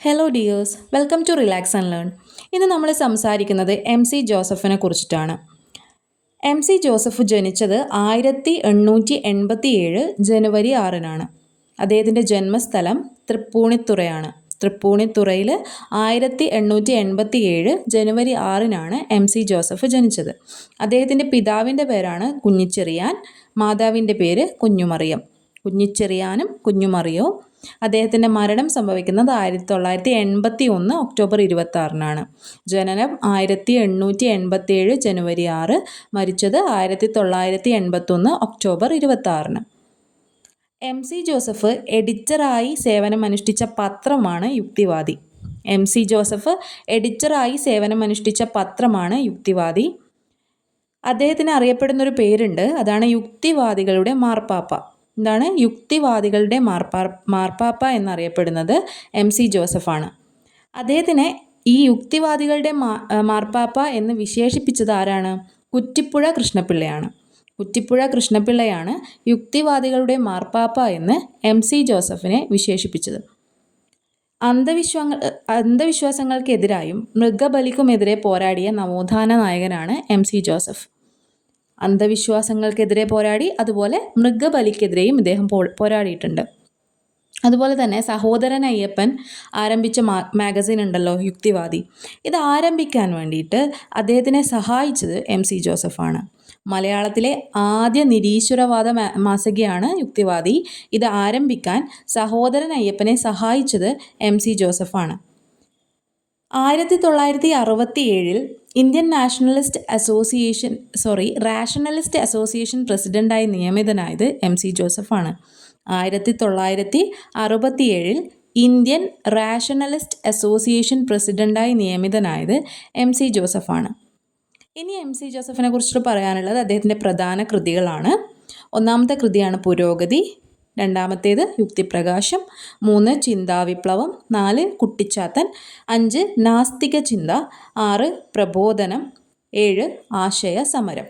Hello dears welcome to relax and learn ഇന്ന് നമ്മൾ സംസാരിക്കുന്നത് എം സി ജോസഫിനെ കുറിച്ചിട്ടാണ്. എം സി ജോസഫ് ജനിച്ചത് ആയിരത്തി എണ്ണൂറ്റി എൺപത്തി ഏഴ് ജനുവരി ആറിനാണ്. അദ്ദേഹത്തിന്റെ ജന്മസ്ഥലം തൃപ്പൂണിത്തുറയാണ്. തൃപ്പൂണിത്തുറയിൽ ആയിരത്തി എണ്ണൂറ്റി എൺപത്തി ഏഴ് ജനുവരി ആറിനാണ് എം സി ജോസഫ് ജനിച്ചത്. അദ്ദേഹത്തിന്റെ പിതാവിന്റെ പേരാണ് കുഞ്ഞിച്ചെറിയാൻ. മാതാവിന്റെ പേര് കുഞ്ഞുമറിയം. കുഞ്ഞിച്ചെറിയാനും കുഞ്ഞുമറിയവും അദ്ദേഹത്തിന്റെ മരണം സംഭവിക്കുന്നത് ആയിരത്തി തൊള്ളായിരത്തി എൺപത്തി ഒന്ന് ഒക്ടോബർ ഇരുപത്തി ആറിനാണ് ജനനം ആയിരത്തി എണ്ണൂറ്റി എൺപത്തി ഏഴ് ജനുവരി ആറ് മരിച്ചത് ആയിരത്തി തൊള്ളായിരത്തി എൺപത്തൊന്ന് ഒക്ടോബർ ഇരുപത്തി ആറിന് എം സി ജോസഫ് എഡിറ്ററായി സേവനമനുഷ്ഠിച്ച പത്രമാണ് യുക്തിവാദി. എം സി ജോസഫ് എഡിറ്ററായി സേവനമനുഷ്ഠിച്ച പത്രമാണ് യുക്തിവാദി. അദ്ദേഹത്തിന് അറിയപ്പെടുന്നൊരു പേരുണ്ട് അതാണ് യുക്തിവാദികളുടെ മാർപ്പാപ്പ. എന്താണ്? യുക്തിവാദികളുടെ മാർപ്പാ മാർപ്പാപ്പ എന്നറിയപ്പെടുന്നത് എം സി ജോസഫാണ്. അദ്ദേഹത്തിനെ ഈ യുക്തിവാദികളുടെ മാർപ്പാപ്പ എന്ന് വിശേഷിപ്പിച്ചത് ആരാണ്? കുറ്റിപ്പുഴ കൃഷ്ണപിള്ളയാണ്. കുറ്റിപ്പുഴ കൃഷ്ണപിള്ളയാണ് യുക്തിവാദികളുടെ മാർപ്പാപ്പ എന്ന് എം സി ജോസഫിനെ വിശേഷിപ്പിച്ചത്. അന്ധവിശ്വാ അന്ധവിശ്വാസങ്ങൾക്കെതിരായും മൃഗബലിക്കുമെതിരെ പോരാടിയ നവോത്ഥാന നായകനാണ് എം സി ജോസഫ്. അന്ധവിശ്വാസങ്ങൾക്കെതിരെ പോരാടി അതുപോലെ മൃഗബലിക്കെതിരെയും ഇദ്ദേഹം പോരാടിയിട്ടുണ്ട്. അതുപോലെ തന്നെ സഹോദരൻ അയ്യപ്പൻ ആരംഭിച്ച മാ മാഗസിൻ ഉണ്ടല്ലോ യുക്തിവാദി. ഇത് ആരംഭിക്കാൻ വേണ്ടിയിട്ട് അദ്ദേഹത്തിനെ സഹായിച്ചത് എം സി ജോസഫാണ്. മലയാളത്തിലെ ആദ്യ നിരീശ്വരവാദ മാസികയാണ് യുക്തിവാദി. ഇത് ആരംഭിക്കാൻ സഹോദരൻ അയ്യപ്പനെ സഹായിച്ചത് എം സി ജോസഫാണ്. ആയിരത്തി തൊള്ളായിരത്തി അറുപത്തി ഏഴിൽ Indian nationalist association sorry rationalist association പ്രസിഡന്റായി നിയമിതനായത് എം സി ജോസഫാണ്. ആയിരത്തി തൊള്ളായിരത്തി അറുപത്തിയേഴിൽ ഇന്ത്യൻ റാഷണലിസ്റ്റ് അസോസിയേഷൻ പ്രസിഡന്റായി നിയമിതനായത് എം സി ജോസഫാണ്. ഇനി എം സി ജോസഫിനെ കുറിച്ചിട്ട് പറയാനുള്ളത് അദ്ദേഹത്തിന്റെ പ്രധാന കൃതികളാണ്. ഒന്നാമത്തെ കൃതിയാണ് പുരോഗതി രണ്ടാമത്തേത് യുക്തിപ്രകാശം മൂന്ന് ചിന്താവിപ്ലവം നാല് കുട്ടിച്ചാത്തൻ അഞ്ച് നാസ്തിക ചിന്ത ആറ് പ്രബോധനം ഏഴ് ആശയ സമരം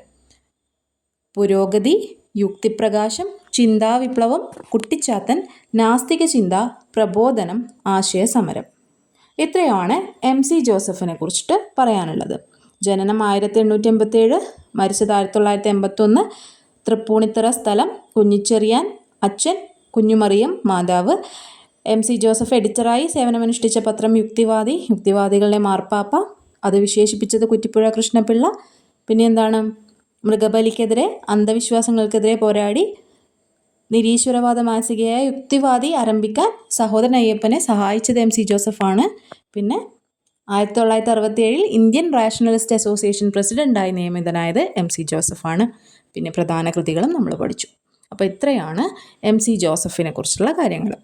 പുരോഗതി യുക്തിപ്രകാശം ചിന്താവിപ്ലവം കുട്ടിച്ചാത്തൻ നാസ്തിക ചിന്ത പ്രബോധനം ആശയ സമരം ഇത്രയാണ് എം സി ജോസഫിനെ കുറിച്ചിട്ട് പറയാനുള്ളത്. ജനനം ആയിരത്തി എണ്ണൂറ്റി എൺപത്തി ഏഴ് മരിച്ചത് ആയിരത്തി തൊള്ളായിരത്തി എൺപത്തൊന്ന് തൃപ്പൂണിത്തറ സ്ഥലം കുഞ്ഞിച്ചെറിയാൻ അച്ഛൻ കുഞ്ഞുമറിയം മാതാവ്. എം സി ജോസഫ് എഡിറ്ററായി സേവനമനുഷ്ഠിച്ച പത്രം യുക്തിവാദി. യുക്തിവാദികളുടെ മാർപ്പാപ്പ. അത് വിശേഷിപ്പിച്ചത് കുറ്റിപ്പുഴ കൃഷ്ണപിള്ള. പിന്നെ എന്താണ്? മൃഗബലിക്കെതിരെ അന്ധവിശ്വാസങ്ങൾക്കെതിരെ പോരാടി. നിരീശ്വരവാദ മാസികയായ യുക്തിവാദി ആരംഭിക്കാൻ സഹോദരൻ അയ്യപ്പനെ സഹായിച്ചത് എം സി ജോസഫാണ്. പിന്നെ ആയിരത്തി തൊള്ളായിരത്തി അറുപത്തി ഏഴിൽ ഇന്ത്യൻ റാഷണലിസ്റ്റ് അസോസിയേഷൻ പ്രസിഡന്റായി നിയമിതനായത് എം സി ജോസഫാണ്. പിന്നെ പ്രധാന കൃതികളും നമ്മൾ പഠിച്ചു. അപ്പോൾ ഇത്രയാണ് എം സി ജോസഫിനെ കുറിച്ചുള്ള കാര്യങ്ങൾ